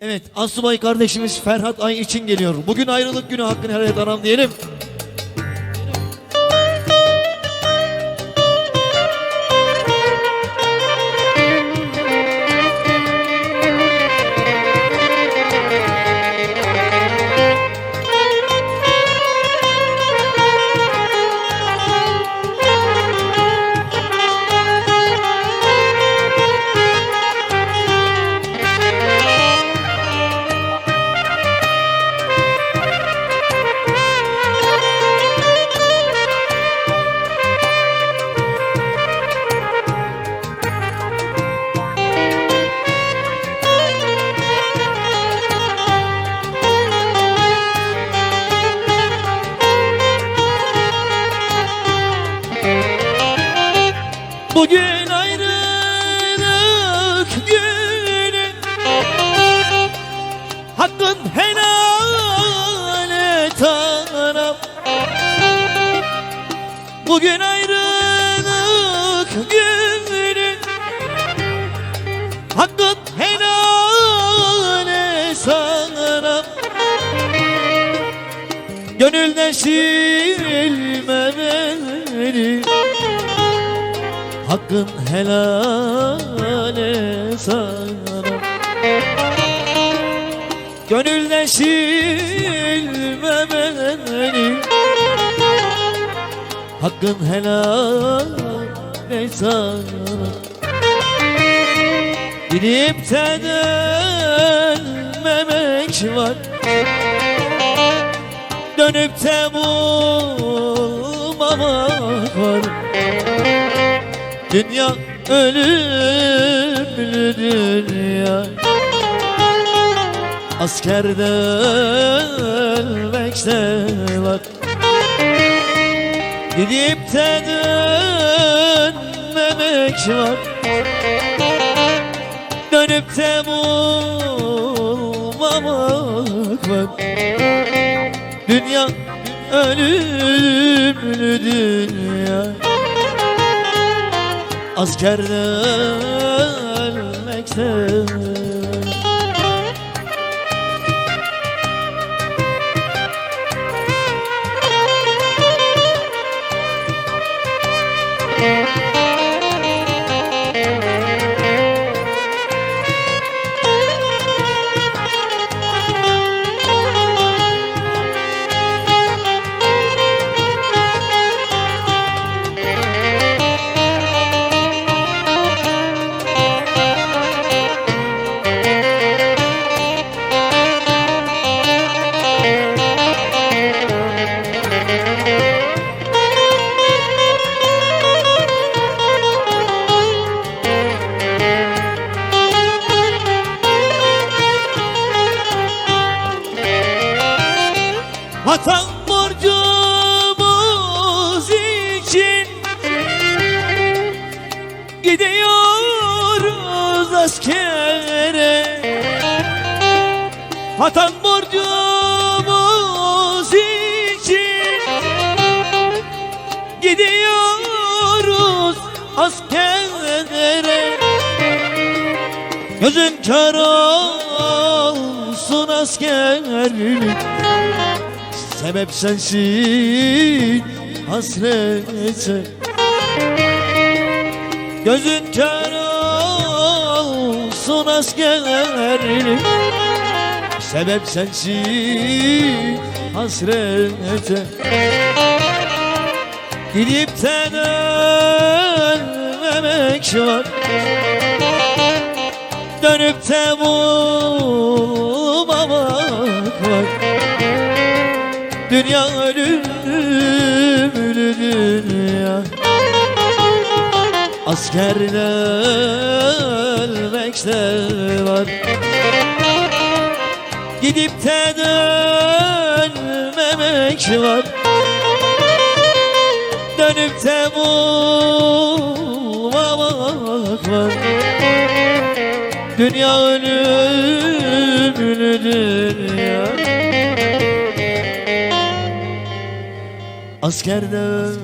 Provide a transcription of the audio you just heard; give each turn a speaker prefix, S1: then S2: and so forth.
S1: Evet Asubay kardeşimiz Ferhat Ay için geliyor. Bugün ayrılık günü hakkını helal et anam diyelim. Bugün ayrılık günü Hakkın helal et anam Gönülden silme beni Hakkın helal et sana. Gönülden silme beni Hakkın helal et sana. Gidip de dönmemek var. Dönüp de bulmamak var. Dünya ölümlü dünya. Askerde ölmekte var Gidip de dönmemek var Dönüp de bulmamak var Dünya ölümlü dünya. Askerde ölmekte Vatan borcumuz için Gidiyoruz askere. Vatan borcumuz için Gidiyoruz askere Gözün kör olsun askerlik Sebep sensin hasrete Gözün kör olsun askerlik Sebep sensin hasrete Gidip de dönmemek var Dönüp de bulmamak var Dünya ölümlü dünya. Askerde ölmekte var. Gidip de dönmemek var. Dönüp de bulmamak var. Dünya ölümlü dünya Askerde